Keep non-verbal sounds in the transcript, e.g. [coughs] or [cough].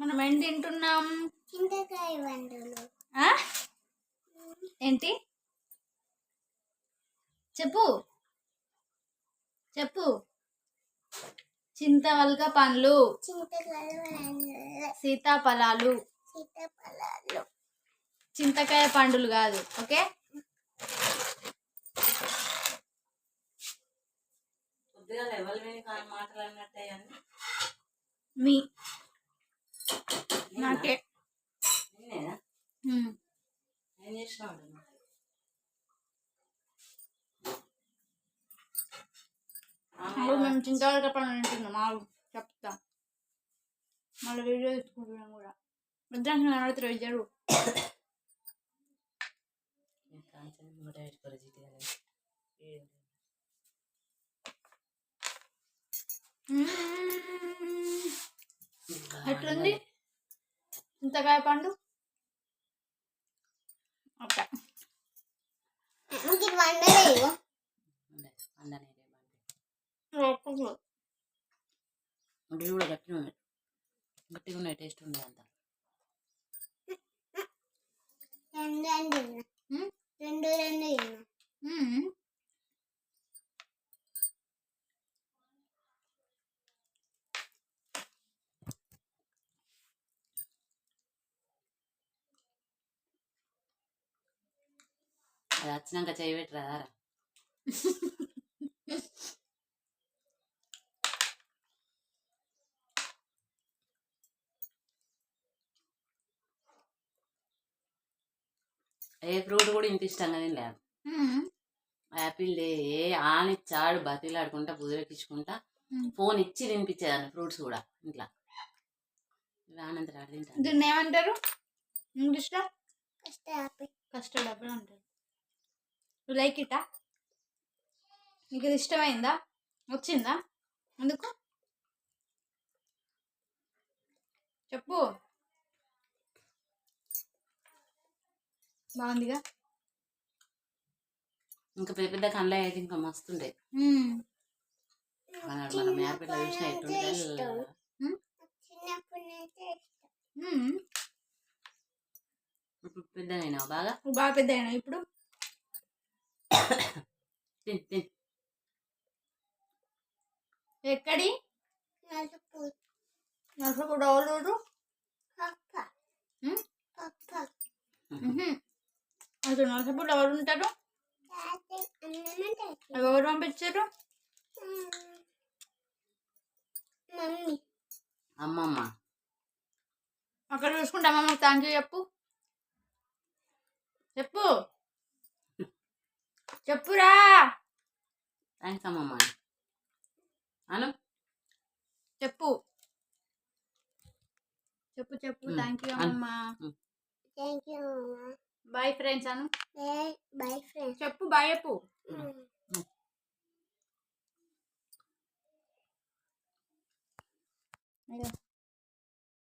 మనం ఏం తింటున్నాం? చింతకాయ వంటలు. ఆ? ఏంటి? చెప్పు. చెప్పు. చింతవల్క పండ్లు. సీతాఫలాలు. సీతాఫలాలు. చింతకాయ పండులు కాదు ఓకే? మీ నాకే. మేము పండ్లు తింటున్నాం మాకు చెప్తా. మళ్ళీ వీడియో తీసుకుంటున్నాం కూడా. ఇద్దరు అని ఎట్లుంది? చింతకాయ పండు. ఉడి కూడా గట్టిగా ఉన్నాయి గట్టిగా ఉన్నాయి టేస్ట్ ఉన్నాయి అంత. అది వచ్చినాక చేయి పెట్టరాదారా ఏ ఫ్రూట్ కూడా ఇంత ఇష్టంగా తినలేదు మ్మ్. యాపిల్ డే ఏ ఆనిచ్చాడు బతిలాడుకుంటా బుదిరెక్కించుకుంటా. ఫోన్ ఇచ్చి తినిపించేదాన్ని ఫ్రూట్స్ కూడా ఇంట్లో. రానంత రాడు తింటాను దీన్ని ఏమంటారు ఇంగ్లీష్లో? కష్ట ఆపిల్ కస్టర్డ్ యాపిల్ అంటారు. లైక్ ఇటా నీకు ఇది ఇష్టమైందా? వచ్చిందా? ఎందుకు? చెప్పు. బాగుందిగా? ఇంకా పెద్ద పెద్ద కళ్ళ అయితే ఇంకా మస్తుండే. మన యాపిల్ చూసిన మ్మ్. ఇప్పుడు పెద్దనైనా బాగా? బాగా పెద్ద అయినా ఇప్పుడు? [coughs] ఎక్కడి? నలుపు. డౌలు అసలు నలుపు ఎవరు ఉంటారు ఎవరు పంపించారు? మమ్మీ. అమ్మమ్మ. అక్కడ చూసుకుంటా అమ్మమ్మ. థ్యాంక్ యూ చెప్పు. చెప్పు. చెప్పురా. థ్యాంక్స్ అమ్మమ్మ. అను. చెప్పు. చెప్పు చెప్పు. థ్యాంక్ యూ అమ్మమ్మ. థ్యాంక్ యూ బాయ్ ఫ్రెండ్స్ అను. బాయ్ ఫ్రెండ్స్ చెప్పు బాయ్ చెప్పు. అయ్యో.